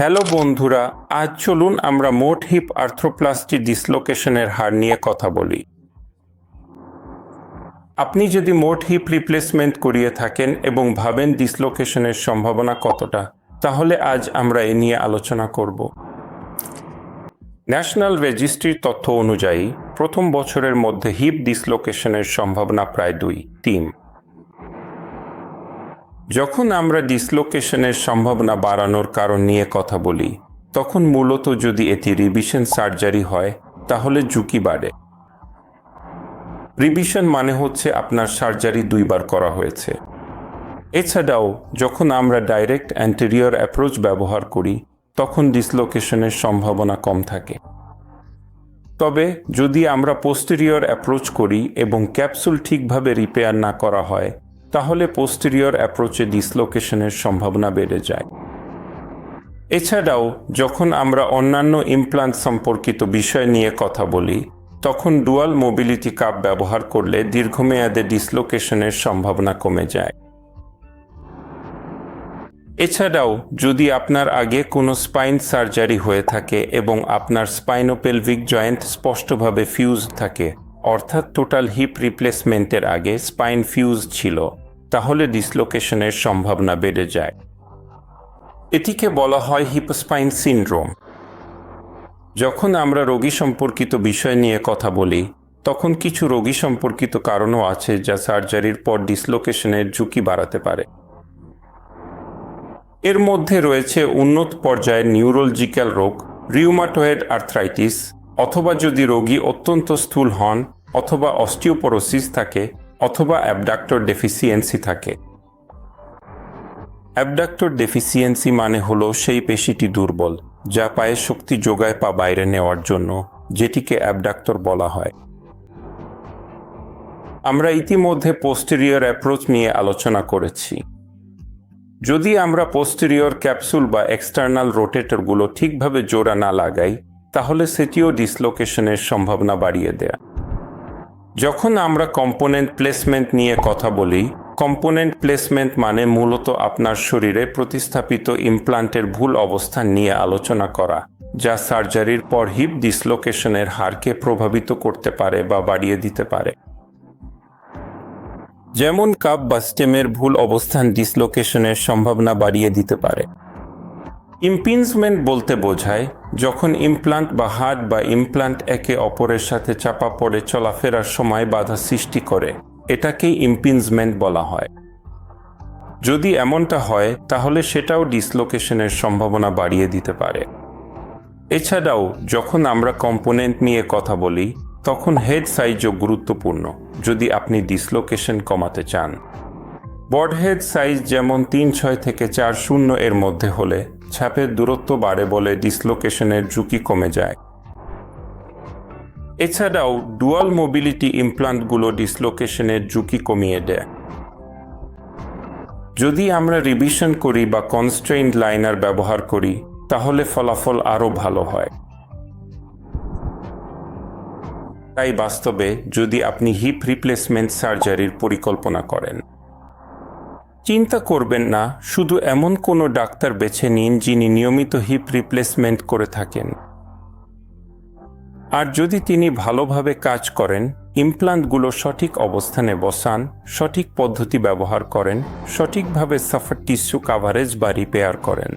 Hello বন্ধুরা, আজ চলুন আমরা মোট হিপ আর্থ্রোপ্লাস্টি ডিসলোকেশনের হার নিয়ে কথা বলি। আপনি যদি মোট হিপ রিপ্লেসমেন্ট করিয়ে থাকেন এবং ভাবেন ডিসলোকেশনের সম্ভাবনা কতটা, তাহলে আজ আমরা এ নিয়ে আলোচনা করব। ন্যাশনাল রেজিস্ট্রির তথ্য অনুযায়ী, প্রথম বছরের মধ্যে হিপ ডিসলোকেশনের সম্ভাবনা প্রায় দুই, তিন। যখন আমরা ডিসলোকেশনের সম্ভাবনা বাড়ানোর কারণ নিয়ে কথা বলি, তখন মূলত যদি এটি রিভিশন সার্জারি হয়, তাহলে ঝুঁকি বাড়ে। রিভিশন মানে হচ্ছে আপনার সার্জারি দুইবার করা হয়েছে। এছাড়াও, যখন আমরা ডাইরেক্ট অ্যান্টেরিয়র অ্যাপ্রোচ ব্যবহার করি, তখন ডিসলোকেশনের সম্ভাবনা কম থাকে। তবে, যদি আমরা পোস্টেরিয়র অ্যাপ্রোচ করি এবং ক্যাপসুল ঠিকভাবে রিপেয়ার না করা হয় তাহলে পোস্টেরিয়র অ্যাপ্রোচে ডিসলোকেশনের সম্ভাবনা বেড়ে যায়। এছাড়াও, যখন আমরা অন্যান্য ইমপ্লান্ট সম্পর্কিত বিষয় নিয়ে কথা বলি, তখন ডুয়াল মোবিলিটি কাপ ব্যবহার করলে দীর্ঘমেয়াদে ডিসলোকেশনের সম্ভাবনা কমে যায়। এছাড়াও, যদি আপনার আগে কোনো স্পাইন সার্জারি হয়ে থাকে এবং আপনার স্পাইনোপেলভিক জয়েন্ট স্পষ্টভাবে ফিউজ থাকে অর্থাৎ টোটাল হিপ রিপ্লেসমেন্টের আগে স্পাইন ফিউজ ছিল, তাহলে ডিসলোকেশনের সম্ভাবনা বেড়ে যায়। এটিকে বলা হয় হিপোস্পাইন সিনড্রোম যখন আমরা রোগী সম্পর্কিত বিষয় নিয়ে কথা বলি, তখন কিছু রোগী সম্পর্কিত কারণও আছে যা সার্জারির পর ডিসলোকেশনের ঝুঁকি বাড়াতে পারে। এর মধ্যে রয়েছে উন্নত পর্যায়ের নিউরোলজিক্যাল রোগ রিউমাটয়েড আর্থ্রাইটিস অথবা যদি রোগী অত্যন্ত স্থূল হন, অথবা অস্টিওপোরোসিস থাকে, অথবা অ্যাবডাক্টর ডেফিসিয়েন্সি থাকে। অ্যাবডাক্টর ডেফিসিয়েন্সি মানে হলো সেই পেশিটি দুর্বল, যা পায়ের শক্তি যোগায় পা বাইরে নেওয়ার জন্য, যেটিকে অ্যাবডাক্টর বলা হয়। আমরা ইতিমধ্যে পোস্টেরিয়র অ্যাপ্রোচ নিয়ে আলোচনা করেছি। যদি আমরা পোস্টেরিয়র ক্যাপসুল বা এক্সটার্নাল রোটেটরগুলো ঠিকভাবে জোড়া না লাগাই তাহলে সেটিও ডিসলোকেশনের সম্ভাবনা বাড়িয়ে দেয়া। যখন আমরা কম্পোনেন্ট প্লেসমেন্ট নিয়ে কথা বলি কম্পোনেন্ট প্লেসমেন্ট মানে মূলত আপনার শরীরে প্রতিস্থাপিত ইমপ্লান্টের ভুল অবস্থান নিয়ে আলোচনা করা, যা সার্জারির পর হিপ ডিসলোকেশনের হারকে প্রভাবিত করতে পারে বা বাড়িয়ে দিতে পারে। যেমন কাপ বা স্টেমের ভুল অবস্থান ডিসলোকেশনের সম্ভাবনা বাড়িয়ে দিতে পারে। ইম্পিঞ্জমেন্ট বলতে বোঝায়, যখন ইমপ্লান্ট বা হার্ট বা ইমপ্লান্ট একে অপরের সাথে চাপা পড়ে চলাফেরার সময় বাধা সৃষ্টি করে, এটাকেই ইম্পিঞ্জমেন্ট বলা হয়। যদি এমনটা হয়, তাহলে সেটাও ডিসলোকেশনের সম্ভাবনা বাড়িয়ে দিতে পারে। এছাড়াও, যখন আমরা কম্পোনেন্ট নিয়ে কথা বলি, তখন হেড সাইজও গুরুত্বপূর্ণ, যদি আপনি ডিসলোকেশন কমাতে চান। বড হেড সাইজ যেমন তিন, ছয় থেকে চার, শূন্য এর মধ্যে হলে ছাপের দূরত্ব বাড়ে বলে ডিসলোকেশনের ঝুঁকি কমে যায়। এছাড়াও ডুয়াল মোবিলিটি ইমপ্লান্টগুলো ডিসলোকেশনের ঝুঁকি কমিয়ে দেয়। যদি আমরা রিভিশন করি বা কনস্ট্রেইনড লাইনার ব্যবহার করি, তাহলে ফলাফল আরও ভালো হয়। তাই বাস্তবে যদি আপনি হিপ রিপ্লেসমেন্ট সার্জারির পরিকল্পনা করেন চিন্তা করবেন না, শুধু এমন কোনো ডাক্তার বেছে নিন যিনি নিয়মিত হিপ রিপ্লেসমেন্ট করে থাকেন। আর যদি তিনি ভালোভাবে কাজ করেন, ইমপ্লান্টগুলো সঠিক অবস্থানে বসান, সঠিক পদ্ধতি ব্যবহার করেন, সঠিকভাবে সাফার টিস্যু কাভারেজ বা রিপেয়ার করেন।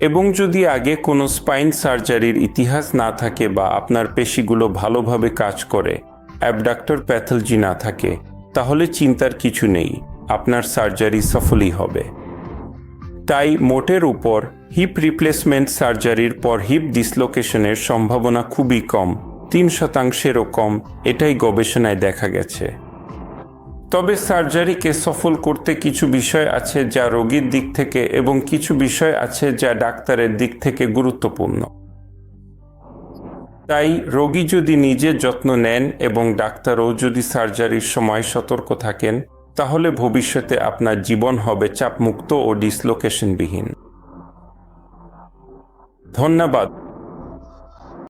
এবং যদি আগে কোনো স্পাইন সার্জারির ইতিহাস না থাকে বা আপনার পেশিগুলো ভালোভাবে কাজ করে অ্যাবডাক্টর প্যাথলজি না থাকে তাহলে চিন্তার কিছু নেই, আপনার সার্জারি সফলই হবে। তাই মোটের উপর হিপ রিপ্লেসমেন্ট সার্জারির পর হিপ ডিসলোকেশনের সম্ভাবনা খুবই কম, তিন শতাংশেরও কম, এটাই গবেষণায় দেখা গেছে। তবে সার্জারিকে সফল করতে কিছু বিষয় আছে যা রোগীর দিক থেকে এবং কিছু বিষয় আছে যা ডাক্তারের দিক থেকে গুরুত্বপূর্ণ। তাই রোগী যদি নিজে যত্ন নেন এবং ডাক্তারও যদি সার্জারির সময় সতর্ক থাকেন, তাহলে ভবিষ্যতে আপনার জীবন হবে চাপমুক্ত ও ডিসলোকেশনবিহীন। ধন্যবাদ।